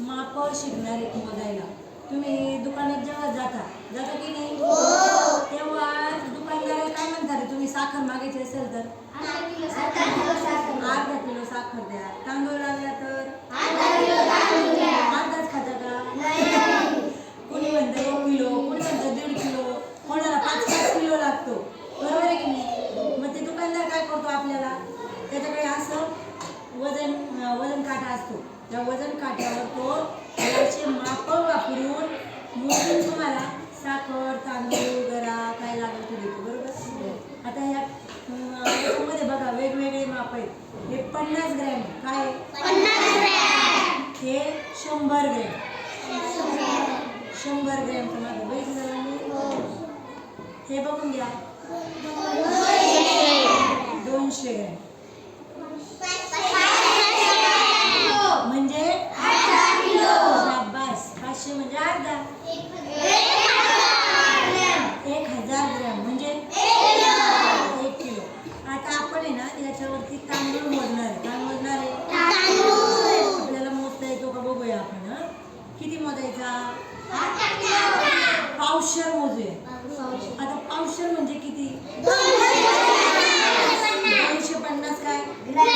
माप शिकणार आहेत मोजायला. तुम्ही दुकानात जेव्हा जाता जाता की नाही? तेव्हा दुकानदाराला काय म्हणतात तुम्ही साखर मागायची असेल तर? अर्धा किलो साखर द्या. तांदूळ लागला तर अर्धाच खाता का कोणी म्हणतं एक किलो कोणी म्हणतं दीड किलो कोणाला पाच पाच किलो लागतो बरोबर आहे की नाही मग ते दुकानदार काय करतो आपल्याला त्याच्याकडे असं वजन अं, वजन काटा असतो. त्या वजन काट्यावर तो याचे माप वापरून मोजून तुम्हाला साखर तांदूळ गरा काय लागेल ते देतो बरोबर? आता ह्या याच्यामध्ये बघा वेगवेगळे माप आहेत. हे पन्नास ग्रॅम काय हे शंभर ग्रॅम. शंभर ग्रॅमचं माप बघितलं ना मी? हे. बघून घ्या. दोनशे ग्रॅम म्हणजे शाबास पाचशे म्हणजे अर्धा एक हजार ग्रॅम म्हणजे एक किलो आता आपण आहे ना याच्यावरती तांदूळ मोजणार आहे काय मोजणार आहे आपल्याला मोजता येतो का बघूया आपण हं? किती मोजायचा पावशर मोजूया आता पावशर म्हणजे किती दोनशे पन्नास काय ग्रॅम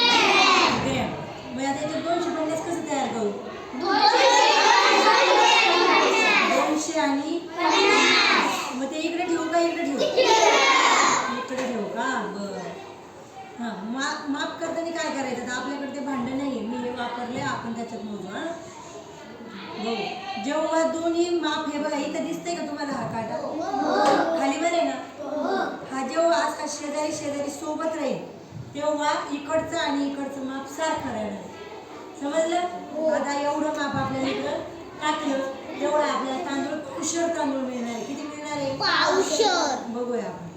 मग आता याच्यात दोनशे पन्नास दोनशे आणि मग ते इकडे ठेवू का इकडे ठेवू? इकडे ठेवू का? बर. हां माप माप करताना काय करायचं? तर आपल्याकडे ते भांडं नाही मी हे वापरले आपण त्याच्यात मोजू हां. हो जेव्हा दोन्ही माप हे बघा इथं दिसतंय का तुम्हाला हा काटा? खाली बरं आहे ना? हा जेव्हा असा शेजारी शेजारी सोबत राहील तेव्हा इकडचं आणि इकडचं माप सारखं राहणार. समजलं? आता एवढं माप आपल्याला इकडं टाकलं तेवढं आपल्याला तांदूळ कुशर तांदूळ मिळणार आहे. किती मिळणार आहे? पावशर. बघूया आपण.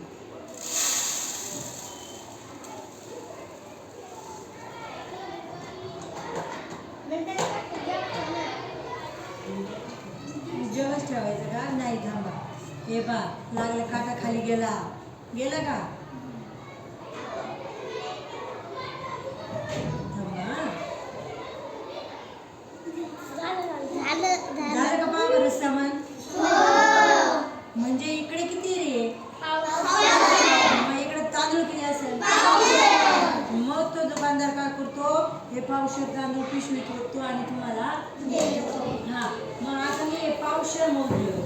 जेवच ठेवायचं का? नाही थांबा. हे बा लागला काटा खाली गेला. गेला का थांबा हं. झालं का पहा बरं सामान म्हणजे इकडे किती रे मग इकडे तांदूळ किती असेल मग तो दुकानदार काय करतो हे पावशर तांदूळ पिशवीत होतो आणि तुम्हाला हा मग आता मी हे पावशर मोजलं.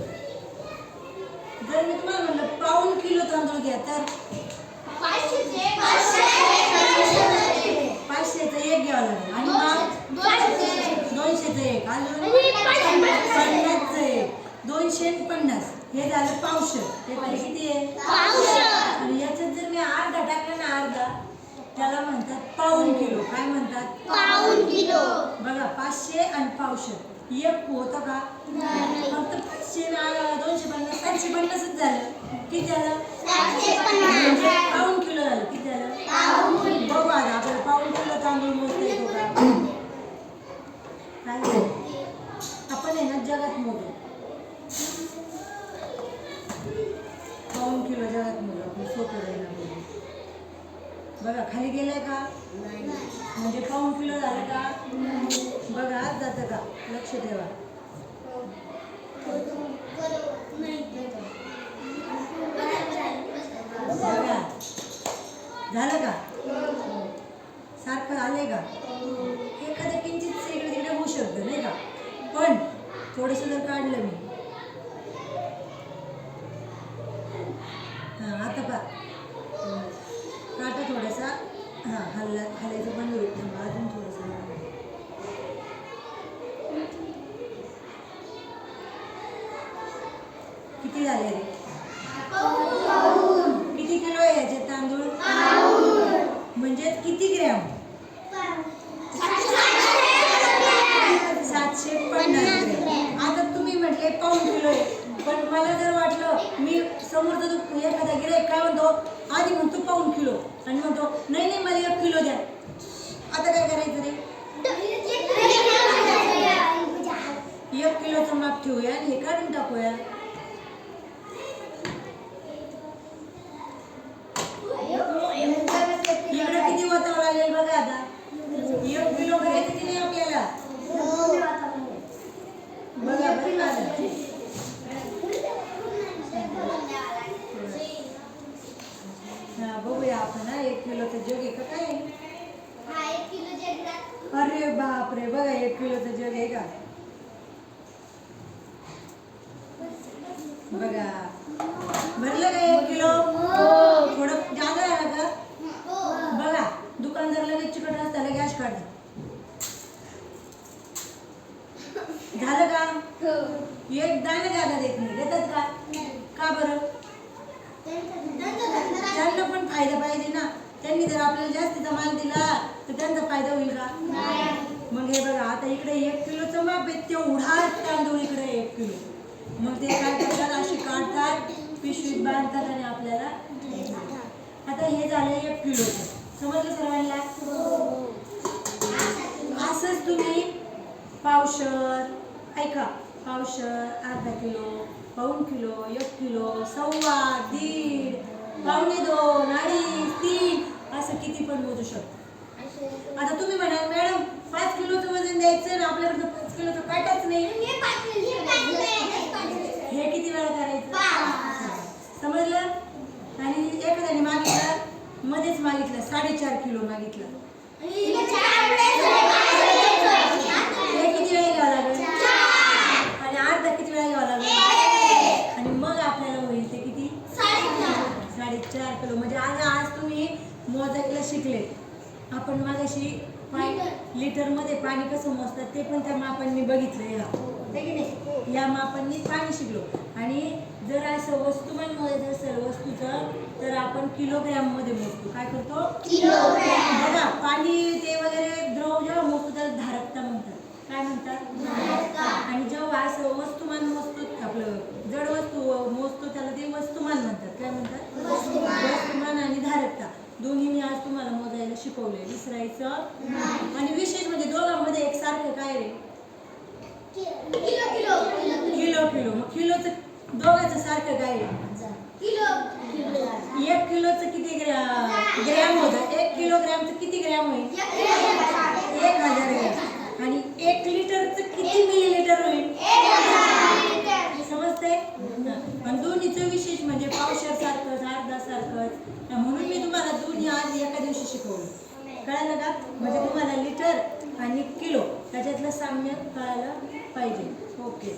जर मी तुम्हाला म्हणलं पाऊन किलो तांदूळ घ्या तर पाचशेचं एक घ्यावं लागेल. आणि मग दोनशेचं एक. अजून पन्नासचं एक. दोनशे पन्नास. हे झालं पावशर. हे पाहिजे किती आहे? आणि याच्यात जर मी अर्धा टाकला ना अर्धा त्याला म्हणतात पाऊन किलो. काय म्हणतात? बघा पाचशे आणि पावशे. एक होतं का? फक्त पाचशे दोनशे पन्नास सातशे पन्नासच झालं. किती झालं? म्हणजे पाऊन किलो झालं. बघा खाली गेलाय का? म्हणजे पाऊन किलो झालं का? बघा आज जातं का? लक्ष ठेवा. बघा झालं का? सारखं आलंय का? एखादं किंचित इकडे तिकडे होऊ शकतं नाही का? पण थोडंसं जर काढलं मी हां आता पा काटा थोडासा हां हल्ला हलायचं बंद होईल थांबा अजून थोडंसं हलवा. किती झाले रे किती किलो आहे याचे तांदूळ म्हणजे किती ग्रॅम सातशे पन्नास ग्रॅम आता तुम्ही म्हटले पाऊन किलो आहे पण मला जर वाटलं मी समोरचा जो एखादा गिराईक काय म्हणतो आधी म्हणतो पाऊन किलो. आणि म्हणतो नाही नाही मला एक किलो द्या. आता काय करायचं रे? एक किलोचं माप ठेवूया आणि हे काढून टाकूया. इकडे किती वाचावं लागेल बघा आता. एक किलो करायचं की नाही आपल्याला? आपण एक किलो किलोचं जग आहे का काय? अरे बापरे बघा एक किलो किलोचं जग आहे का? बघा. त्यांनी जर आपल्याला जास्तीचा माल दिला तर त्यांचा फायदा होईल का? मग हे बघा आता इकडे एक किलोचं माप आहे तेवढा तांदूळ इकडे एक किलो. मग ते काय करतात अशी काढतात पिशवीत बांधतात आणि आपल्याला. आता हे झालं एक किलोचं समजलं सर्वांना? असंच तुम्ही पावशर ऐका पावशर अर्धा किलो पाऊण किलो एक किलो सव्वा दीड पावणे दोन अडीच असं किती पण मोजू शकतो. आता तुम्ही म्हणाल मॅडम पाच किलोचं वजन द्यायचं ना आपल्याकडे पाच किलोचं काटाच नाही. हे किती वेळा करायचं? समजलं? आणि एखाद्याने मागितलं मध्येच मागितलं साडेचार किलो मागितलं. हे किती वेळा घ्यावं लागेल? आणि अर्धा किती वेळा घ्यावा लागेल? आणि मग आपल्याला होईल ते किती? साडेचार किलो. म्हणजे आज आज तुम्ही मोजायला शिकले. आपण मागाशी पाय लिटर. मध्ये पाणी कसं मोजतात ते पण त्या मापांनी बघितलं या है की नाही? या मापांनी पाणी शिकलो. आणि जर असं वस्तुमान मोजायचं असेल वस्तूचं तर आपण किलोग्रॅममध्ये मोजतो. काय करतो? बघा पाणी ते वगैरे द्रव जेव्हा मोजतो त्याला धारकता म्हणतात. काय म्हणतात? आणि जेव्हा असं वस्तुमान मोजतो आपलं जड वस्तू मोजतो त्याला ते वस्तुमान म्हणतात. काय म्हणतात? वस्तुमान आणि धारकता. दोन्ही मी आज तुम्हाला मोजायला शिकवले विसरायचं? आणि विशेष म्हणजे दोघांमध्ये एक सारखं काय रे? किलो किलो मग किलोचं दोघांचं सारखं काय रे? एक किलोचं किती ग्रॅम होतं? एक किलोग्रॅमचं किती ग्रॅम होईल? एक हजार ग्रॅम. आणि एक लिटरचं किती मिलीलिटर होईल? समजतंय? आणि दोन्हीचं विशेष म्हणजे पावशर सारखंच अर्धा सारखंच. म्हणून तुम्हाला दोन्ही आज एका दिवशी शिकवलं. कळालं का? म्हणजे तुम्हाला लिटर आणि किलो त्याच्यातलं साम्य कळायला पाहिजे. ओके